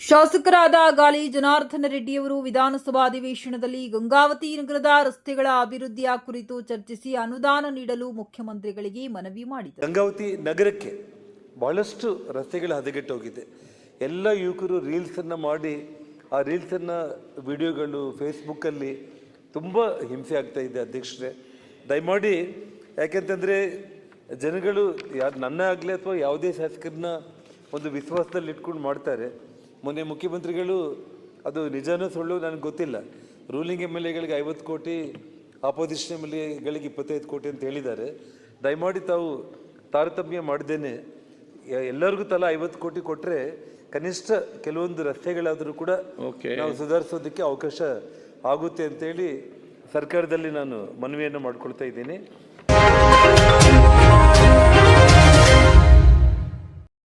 ಶಾಸಕರಾದ ಗಾಲಿ ಜನಾರ್ದನ ರೆಡ್ಡಿಯವರು ವಿಧಾನಸಭಾ ಅಧಿವೇಶನದಲ್ಲಿ ಗಂಗಾವತಿ ನಗರದ ರಸ್ತೆಗಳ ಅಭಿವೃದ್ಧಿಯ ಕುರಿತು ಚರ್ಚಿಸಿ ಅನುದಾನ ನೀಡಲು ಮುಖ್ಯಮಂತ್ರಿಗಳಿಗೆ ಮನವಿ ಮಾಡಿದರು. ಗಂಗಾವತಿ ನಗರಕ್ಕೆ ಬಹಳಷ್ಟು ರಸ್ತೆಗಳು ಹದಗೆಟ್ಟೋಗಿದೆ ಎಲ್ಲ ಯುವಕರು ರೀಲ್ಸನ್ನು ಮಾಡಿ, ಆ ರೀಲ್ಸನ್ನು ವಿಡಿಯೋಗಳು ಫೇಸ್ಬುಕ್ಕಲ್ಲಿ ತುಂಬ ಹಿಂಸೆ ಆಗ್ತಾ ಇದೆ ಅಧ್ಯಕ್ಷರೇ. ದಯಮಾಡಿ, ಯಾಕೆಂತಂದರೆ ಜನಗಳು ಯಾರು ನನ್ನ ಆಗಲಿ ಅಥವಾ ಯಾವುದೇ ಶಾಸಕರನ್ನ ಒಂದು ವಿಶ್ವಾಸದಲ್ಲಿ ಇಟ್ಕೊಂಡು ಮಾಡ್ತಾರೆ. ಮೊನ್ನೆ ಮುಖ್ಯಮಂತ್ರಿಗಳು ಅದು ನಿಜನೂ ಸುಳ್ಳು ನನಗೆ ಗೊತ್ತಿಲ್ಲ. ರೂಲಿಂಗ್ ಎಂ ಎಲ್ ಎಗಳಿಗೆ ಐವತ್ತು ಕೋಟಿ ಆಪೋಸಿಷನ್ ಎಂ ಎಲ್ ಎಗಳಿಗೆ ಇಪ್ಪತ್ತೈದು ಕೋಟಿ ಅಂತ ಹೇಳಿದ್ದಾರೆ. ದಯಮಾಡಿ ತಾವು ತಾರತಮ್ಯ ಮಾಡಿದ್ದೇನೆ. ಎಲ್ಲರಿಗೂ ತಲಾ ಐವತ್ತು ಕೋಟಿ ಕೊಟ್ಟರೆ ಕನಿಷ್ಠ ಕೆಲವೊಂದು ರಸ್ತೆಗಳಾದರೂ ಕೂಡ ನಾವು ಸುಧಾರಿಸೋದಕ್ಕೆ ಅವಕಾಶ ಆಗುತ್ತೆ ಅಂತೇಳಿ ಸರ್ಕಾರದಲ್ಲಿ ನಾನು ಮನವಿಯನ್ನು ಮಾಡಿಕೊಳ್ತಾ ಇದ್ದೀನಿ.